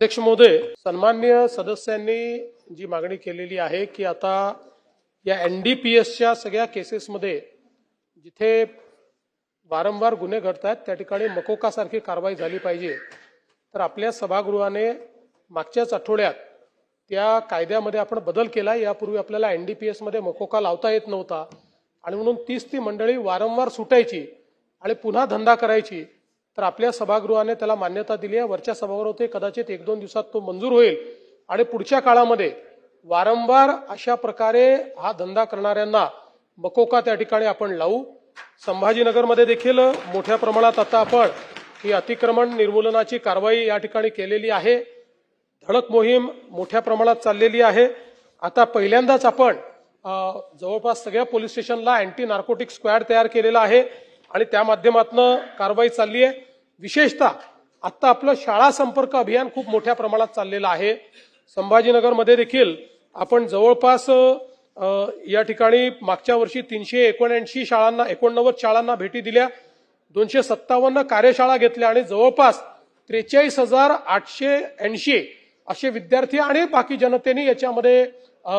अध्यक्ष महोदय सन्मान्य सदस्यांनी जी मागणी केलेली आहे की आता या एन डी पी एसच्या सगळ्या केसेसमध्ये जिथे वारंवार गुन्हे घडत आहेत त्या ठिकाणी मकोकासारखी कारवाई झाली पाहिजे. तर आपल्या सभागृहाने मागच्याच आठवड्यात त्या कायद्यामध्ये आपण बदल केला यापूर्वी आपल्याला एन डी पी एसमध्ये मकोका लावता येत नव्हता. आणि म्हणून तीच ती मंडळी वारंवार सुटायची आणि पुन्हा धंदा करायची. तर आपल्या सभागृहाने त्याला मान्यता दिली आहे. वरच्या सभागृहात कदाचित एक दोन दिवसात तो मंजूर होईल. आणि पुढच्या काळामध्ये वारंवार अशा प्रकारे हा धंदा करणाऱ्यांना मकोका त्या ठिकाणी आपण लावू. संभाजीनगरमध्ये देखील मोठ्या प्रमाणात आता आपण ही अतिक्रमण निर्मूलनाची कारवाई या ठिकाणी केलेली आहे. धडक मोहीम मोठ्या प्रमाणात चाललेली आहे. आता पहिल्यांदाच आपण जवळपास सगळ्या पोलीस स्टेशनला अँटी नार्कोटिक स्क्वॅड तयार केलेला आहे. आणि त्या माध्यमातून कारवाई चालली आहे. विशेषतः आत्ता आपलं शाळा संपर्क अभियान खूप मोठ्या प्रमाणात चाललेलं आहे. संभाजीनगरमध्ये देखील आपण जवळपास या ठिकाणी मागच्या वर्षी तीनशे एकोणऐंशी शाळांना एकोणनव्वद शाळांना भेटी दिल्या. दोनशे सत्तावन्न कार्यशाळा घेतल्या आणि जवळपास त्रेचाळीस हजार आठशे ऐंशी असे विद्यार्थी आणि बाकी जनतेने याच्यामध्ये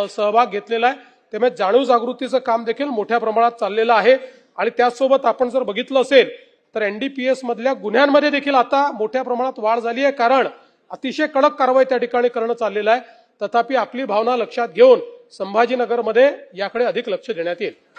सहभाग घेतलेला आहे. त्यामुळे जाणीव जागृतीचं काम देखील मोठ्या प्रमाणात चाललेलं आहे. आणि त्याचसोबत आपण जर बघितलं असेल तर एनडीपीएस मधल्या गुन्ह्यांमध्ये देखील आता मोठ्या प्रमाणात वाढ झाली आहे. कारण अतिशय कडक कारवाई त्या ठिकाणी करणं चाललेलं आहे. तथापि आपली भावना लक्षात घेऊन संभाजीनगरमध्ये याकडे अधिक लक्ष देण्यात येईल.